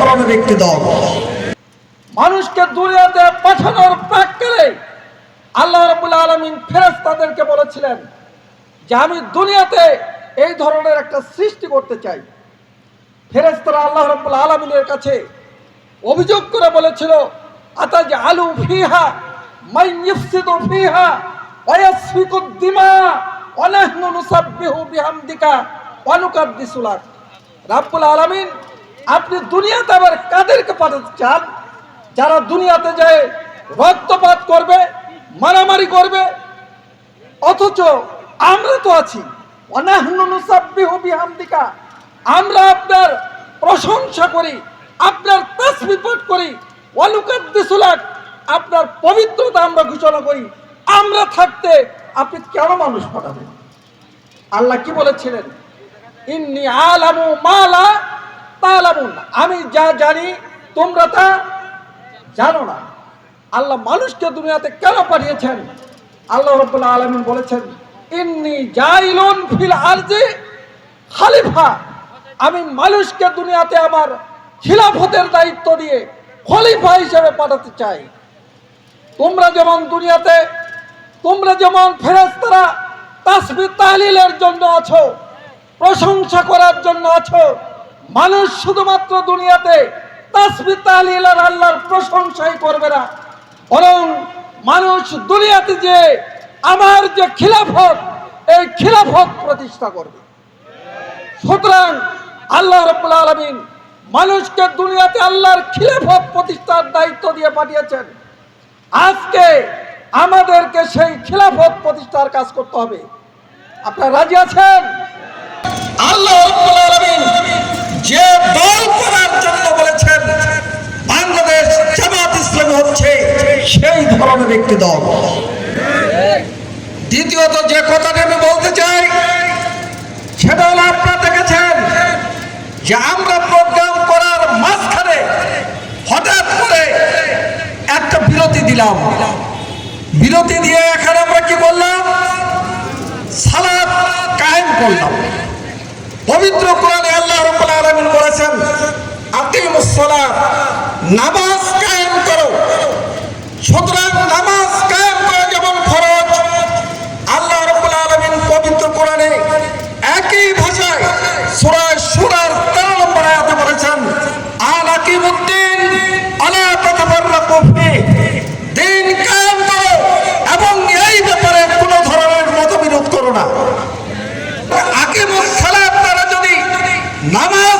ধরনের একটি দল। মানুষকে দুনিয়াতে পাঠানোর প্রাককালে আল্লাহ রাব্বুল আলামিন ফেরেশতাদেরকে বলেছিলেন যে আমি দুনিয়াতে এই ধরনের একটা সৃষ্টি করতে চাই। ফেরেশতারা আল্লাহ রাব্বুল আলামিনের কাছে অভিযোগ করে বলেছিল আতাজ আলু ফিহা মাই ইফসিদু ফিহা, ওয়া ইয়াসফিকু দিমা ওয়া নাহনু নুসাব্বিহু বিহামদিকা, ওয়া নুকাদ্দিসু লাক। রাব্বুল আলামিন আপনি দুনিয়াতে আবার কাদেরকে পাঠাতে চান? যারা দুনিয়াতে যায় রক্তপাত করবে, মারামারি করবে, অথচ আমরা তো আছি। অনাহনু নুসাব্বিহু বিহামদিকা। আমরা আপনার প্রশংসা করি, আপনার তাসবিহ পাঠ করি। ওয়ালুকাদ্দিসুলাক আপনার পবিত্রতা আমরা ঘোষণা করি। আমরা থাকতে আপনি কেন মানুষ পাঠাবেন? আল্লাহ কি বলেছিলেন? ইন্নি আলামু মালা তালামুন আমি যা জানি, তোমরা তা জানো না। আল্লাহ মানুষকে দুনিয়াতে কেন পাঠিয়েছেন? আল্লাহ রব্বুল আলমিন বলেছেন, ইন্নি জাইলুন ফিল আরজি খালিফা। আমি মানুষকে দুনিয়াতে আমার খিলাফতের দায়িত্ব দিয়ে খলিফা হিসেবে পাঠাতে চাই। তোমরা যেমন দুনিয়াতে, তোমরা যেমন ফেরেস্তারা তাসবি তাহলিলের জন্য আছো, প্রশংসা করার জন্য আছো মানুষ শুধুমাত্র দুনিয়াতে আল্লাহর প্রশংসাই করবে না। বরং মানুষ দুনিয়াতে যে আমার যে খিলাফত, এই খিলাফত প্রতিষ্ঠা করবে। সুতরাং আল্লাহ রব্বুল আলমিন মানুষকে দুনিয়াতে আল্লাহর খিলাফত প্রতিষ্ঠার দায়িত্ব দিয়ে পাঠিয়েছেন। আজকে আমাদেরকে সেই খিলাফত প্রতিষ্ঠার কাজ করতে হবে। আপনারা রাজি আছেন? আল্লাহ রাব্বুল আলামিন যে দল করার জন্য বলেছেন, বাংলাদেশ জামাত ইসলামী হচ্ছে সেই ধরনের একটি দল। দ্বিতীয়ত যে কথাটি আমি বলতে চাই, সেটা হলো আপনারা দেখেছেন যে আমরা প্রোগ্রাম করার মাঝখানে হঠাৎ করে একটা বিরতি দিলাম। বিরতি দিয়ে এখানে আমরা কি বললাম সালাত কায়েম করলাম। পবিত্র কোরআনে আল্লাহ রাব্বুল আলামিন বলেছেন আকিমুস সালাত নামাজ কায়েম করো। সুতরাং লাভা